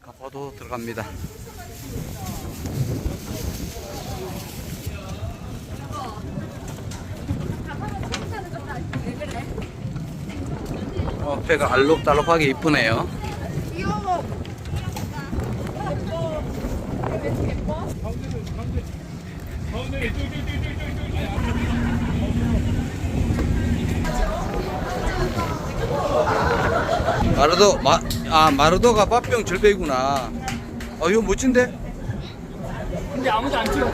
가파도 들어갑니다. 어, 배가 알록달록하게 이쁘네요. 마르도 마, 아 마르도가 밥병 절배구나. 어 이거 멋진데? 근데 아무도 안 찍어.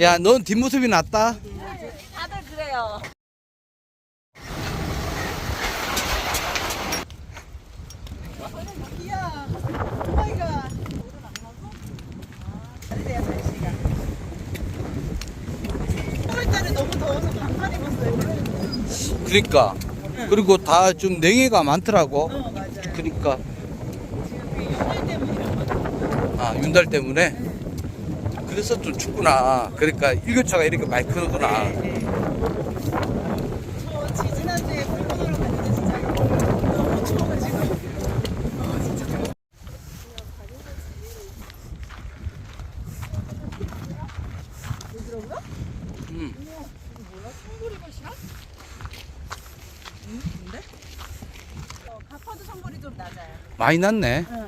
야, 넌 뒷모습이 낫다. 그러니까. 그리고 다 좀 냉해가 많더라고. 그러니까. 아, 윤달 때문에. 그래서 좀 춥구나. 그러니까 일교차가 이렇게 많이 크구나. 지난주에 물건으로 갔는데 진짜 너무 추워가지고 음. 어, 가파도 선물이 좀 낮아요. 많이 났네. 쭉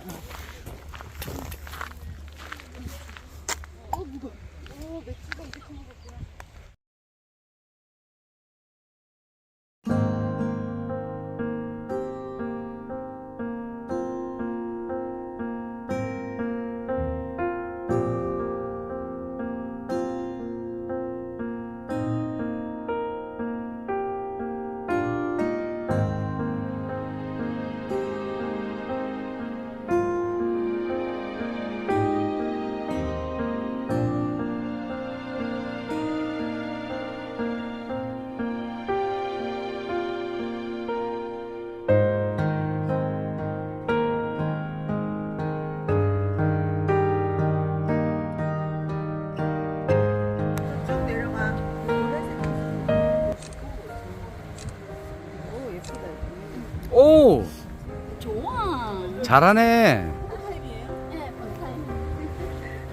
잘하네.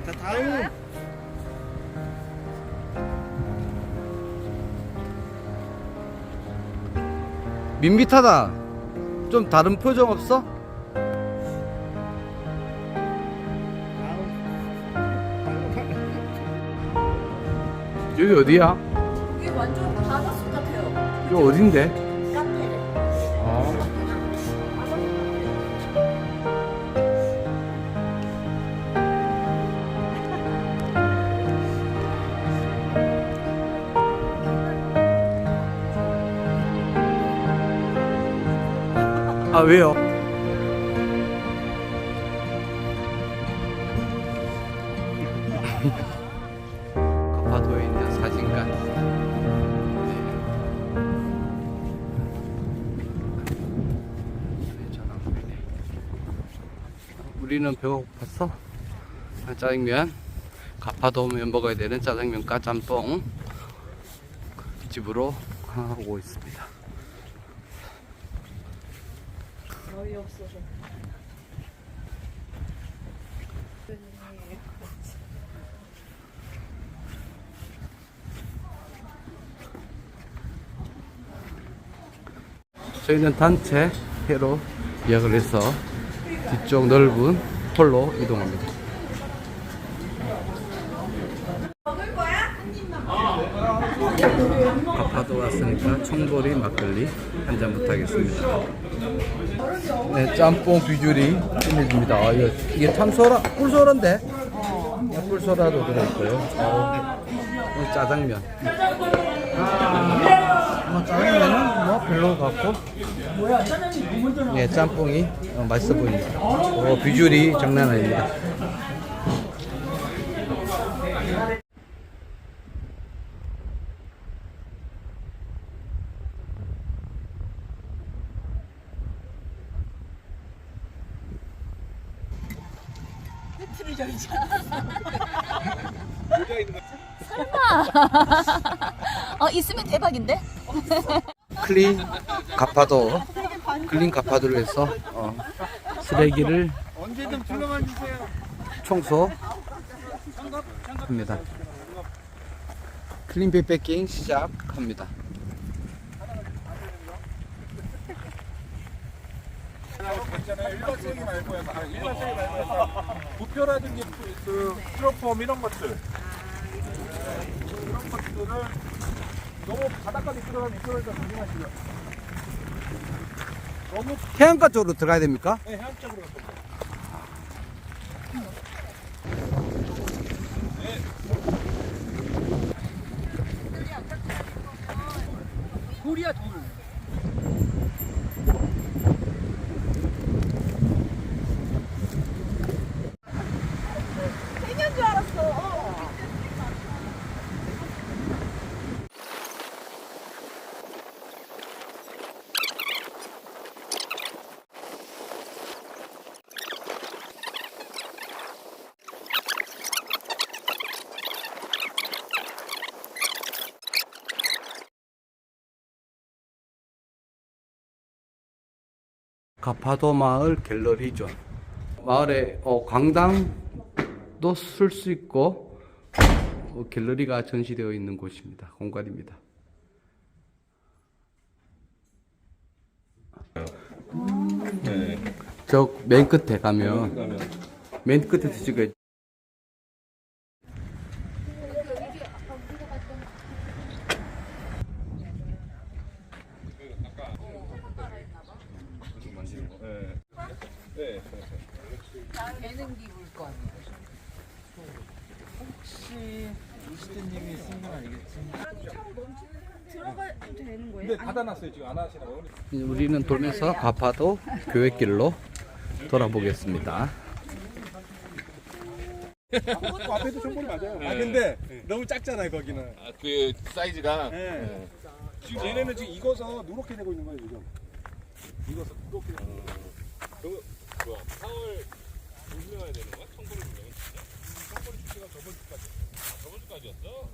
자, 다음. 밋밋하다. 좀 다른 표정 없어? 여기 어디야? 이게 완전 바닷속 같아요. 여기 어딘데? 카페를. 어. 아 왜요? 사진관. 네, 우리는 배고팠어. 아, 짜장면. 가파도 오면 먹어야 되는 짜장면과 짬뽕 집으로 하고 있습니다. 어이 없어서. 저희는 단체 회로 예약을 해서 뒤쪽 넓은 홀로 이동합니다. 가파도 왔으니까 청보리 막걸리 한 잔 부탁하겠습니다. 네, 짬뽕 비주리 끝내줍니다. 아, 이거, 이게 참소라, 꿀소라인데? 네, 꿀소라도 들어있고요. 어, 이 짜장면. 뭐 짜장면은 뭐 별로 같고. 네, 짬뽕이 어, 맛있어 보입니다. 어, 비주얼이 장난 아닙니다. 열자. 어 있으면 대박인데? 클린 가파도 클린 가파도를 해서 어, 쓰레기를 언제든 불러만 주세요. 청소합니다. 클린 백패킹 시작합니다. 있잖아요. 일반 쓰레기 말고요. 아, 일반 쓰레기 말고 부표라든지 그, 그 스티로폼 이런 것들 이런 것들을 너무 바닥까지 들어가면 이끌어서 조심하시고요. 너무 해안가 쪽으로 들어가야 됩니까? 네, 해안쪽으로 가서 돌이야 돌. 가파도 마을 갤러리존. 마을에 어, 광당도 쓸 수 있고 어, 갤러리가 전시되어 있는 곳입니다. 공간입니다. 저맨 끝에 가면 맨 끝에서 찍어야 들어가도 되는 거예요? 근데 닫아놨어요. 지금 안 하시나요? 우리는 돌면서 가파도 교회길로 돌아보겠습니다. 앞에도 정보를 맞아요. 아 근데 너무 작잖아요 거기는. 아, 그 사이즈가 네. 지금 얘네는 지금 익어서 누렇게 되고 있는 거예요 지금. 익어서 누렇게. 되고 있는 거예요. 그거 뭐야 4월 조심해야 되는 거야? 청보리 분명은 청보리 축제가 저번 주까지. 아, 저번 주까지였어?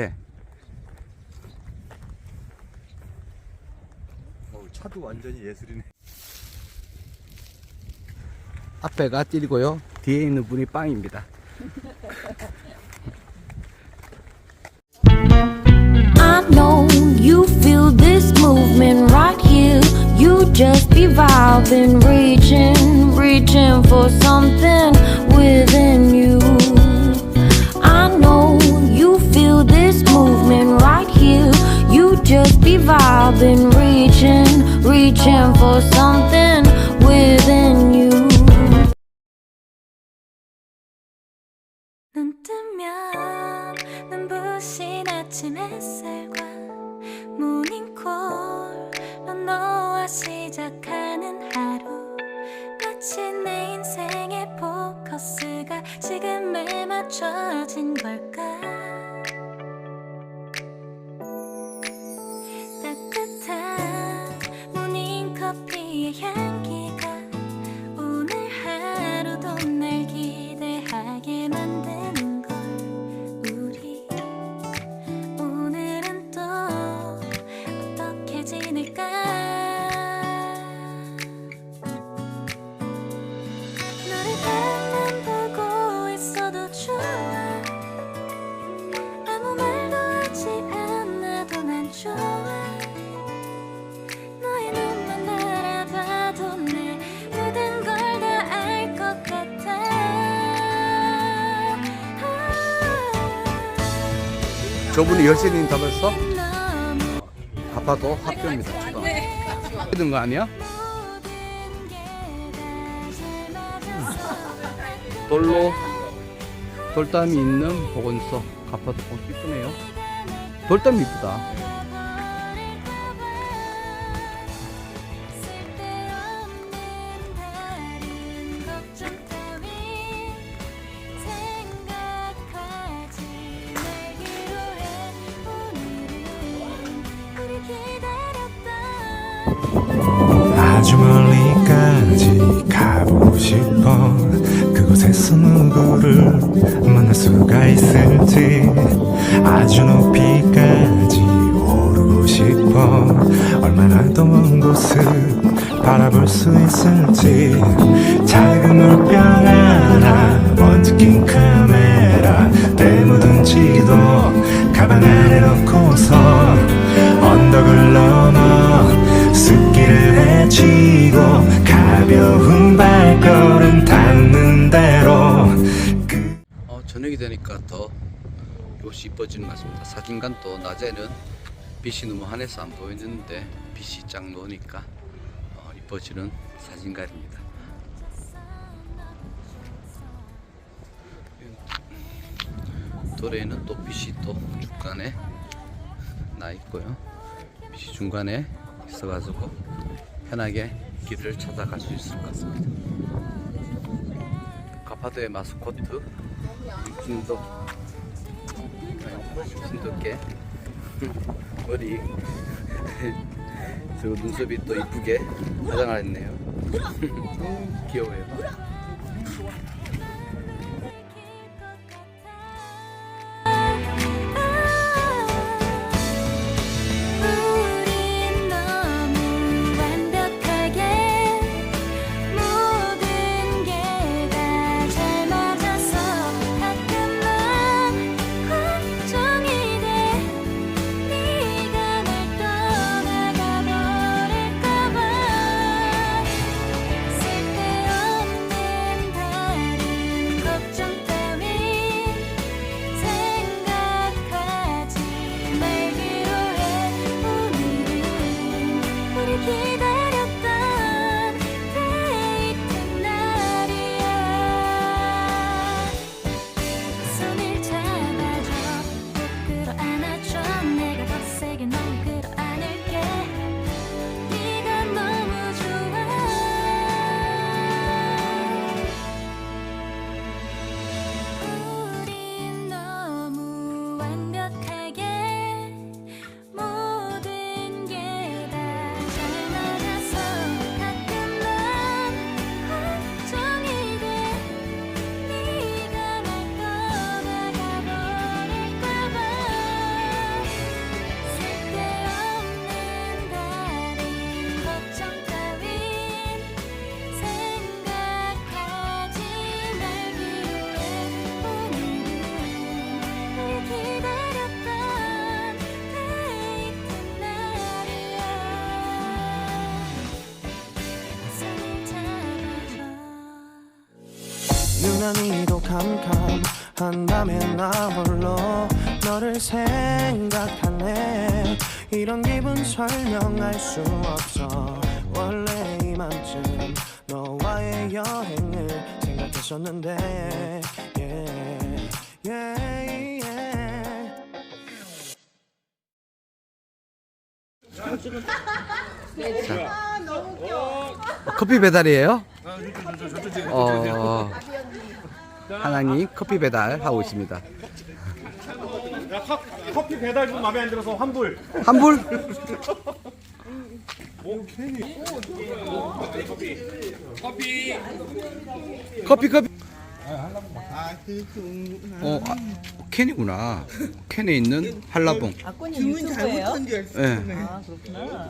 왜? 어, 차도 완전히 예술이네. 앞에가 띠리고요. 뒤에 있는 분이 빵입니다. I know you feel this movement right here. You just be vibing, reaching, reaching for something within you. Vibing, reaching, reaching for something within you. 눈 뜨면 눈부신 아침 햇살과 모닝콜로 너와 시작하는 하루 마치 내 인생의 포커스가 지금에 맞춰진 걸까 저분이 열쇠님 담았어? 너무 가파도 학교입니다. 초등. 믿은 거 아니야? 돌로 돌담이 있는 보건소 가파도 어, 이쁘네요. 돌담 이쁘다. 싶어 그곳에서 누구를 만날 수가 있을지 아주 높이까지 오르고 싶어 얼마나 더 먼 곳을 바라볼 수 있을지 작은 물병 하나 낀 카메라 때 묻은 지도 가방 안에 넣고서 언덕을 넘어 숲길을 헤치고 가벼운 발걸음 닿는 대로 그 어, 저녁이 되니까 더 옷이 이뻐지는 것 같습니다. 사진관도 낮에는 빛이 너무 환해서 안 보이는데 빛이 쫙 놓으니까 어, 이뻐지는 사진관입니다. 도래에는 또 빛이 또 중간에 나 있고요. 빛이 중간에 있어가지고 편하게 길을 찾아갈 수 있을 것 같습니다. 가파도의 마스코트? 육진도 진돗개 머리. 저 눈썹이 또 이쁘게 화장을 했네요. 귀여워요 난히도 캄캄한 밤에 나 홀로 너를 생각하네. 이런 기분 설명할 수 없어. 원래 이맘쯤 너와의 여행을 생각했었는데. Yeah, yeah, yeah. 커피 배달이에요? 어, 하나님 커피 배달 하고 있습니다 커피 배달 좀 마음에 안 들어서 환불. 환불? 커피 커피 어 아, 캔이구나 캔에 있는 한라봉 주문 잘못한 줄 알았어. 예. 아, 그렇구나.